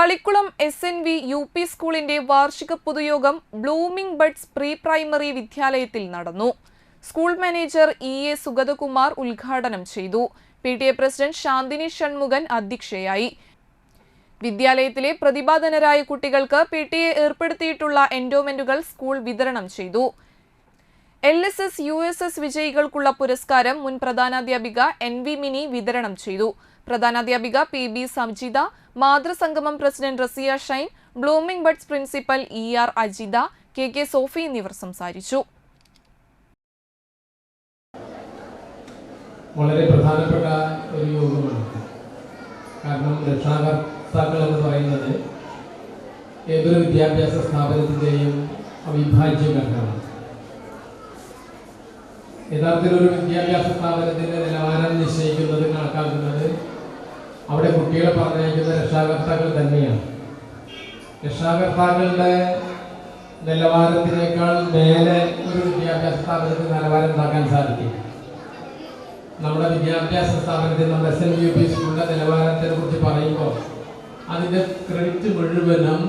Thalikkulam S N V U P സ്കൂളിന്റെ വാർഷിക പൊതുയോഗം ബ്ലൂമിംഗ് ബഡ്സ് പ്രീ പ്രൈമറി വിദ്യാലയത്തിൽ നടന്നു. School manager E A Sugathakumar ഉദ്ഘാടനം ചെയ്തു. P T A president Shanthini Shanmukhan അധ്യക്ഷയായി. വിദ്യാലയത്തിലെ പ്രതിഭാധനരായ കുട്ടികൾക്ക് പി ടി എ ഏർപ്പെടുത്തിയിട്ടുള്ള എൻഡോമെന്റുകൾ സ്കൂൾ വിതരണം ചെയ്തു. L S S U S S വിജയികൾക്കുള്ള പുരസ്കാരം മുൻ പ്രധാനാധ്യാപിക എൻ വി മിനി വിതരണം ചെയ്തു. പ്രധാനാധ്യാപിക P B Samjitha മാതൃസംഗമം president Rasiya Shine blooming buds principal E R Ajitha K K Sophie എന്നിവർ സംസാരിച്ചു. വളരെ പ്രധാനപ്പെട്ട ഒരു യോഗമാണ്. കാരണം രക്ഷാകർത്താക്കൾ എന്ന് പറയുന്നത് ഏതൊരു വിദ്യാഭ്യാസ സ്ഥാപനത്തിന്റെയും അവിഭാജ്യ ഘടകമാണ് യഥാർത്ഥത്തിൽ ഒരു വിദ്യാഭ്യാസ സ്ഥാപനത്തിന്റെ നിലവാരം നിശ്ചയിക്കുന്നത് കണക്കാക്കുന്നത് അവിടെ കുട്ടികളെ പറഞ്ഞയക്കുന്ന രക്ഷാകർത്താക്കൾ തന്നെയാണ്. രക്ഷാകർത്താക്കളുടെ നിലവാരത്തിനേക്കാൾ മേലെ ഒരു വിദ്യാഭ്യാസ സ്ഥാപനത്തിന് നിലവാരം ഉണ്ടാക്കാൻ സാധിക്കും. നമ്മുടെ വിദ്യാഭ്യാസ സ്ഥാപനത്തിൽ നമ്മുടെ എസ് എൻ യു പി സ്കൂളിന്റെ നിലവാരത്തെ കുറിച്ച് പറയുമ്പോൾ അതിന്റെ ക്രെഡിറ്റ് മുഴുവനും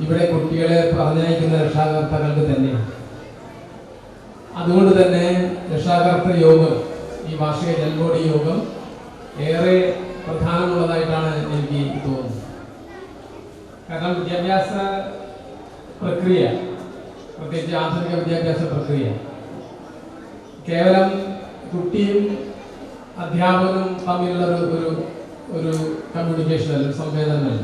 ഇവിടെ കുട്ടികളെ പറഞ്ഞയക്കുന്ന രക്ഷാകർത്താക്കൾക്ക് തന്നെയാണ്. അതുകൊണ്ട് തന്നെ രക്ഷാകർത്തൃ യോഗം ഈ വാർഷിക ജൽബോഡി യോഗം ഏറെ പ്രധാനമുള്ളതായിട്ടാണ് എനിക്ക് തോന്നുന്നത്. കാരണം വിദ്യാഭ്യാസ പ്രക്രിയ പ്രത്യേകിച്ച് ആധുനിക വിദ്യാഭ്യാസ പ്രക്രിയ കേവലം കുട്ടിയും അധ്യാപകനും തമ്മിലുള്ള ഒരു ഒരു കമ്മ്യൂണിക്കേഷൻ അല്ല സംവേദനമല്ല.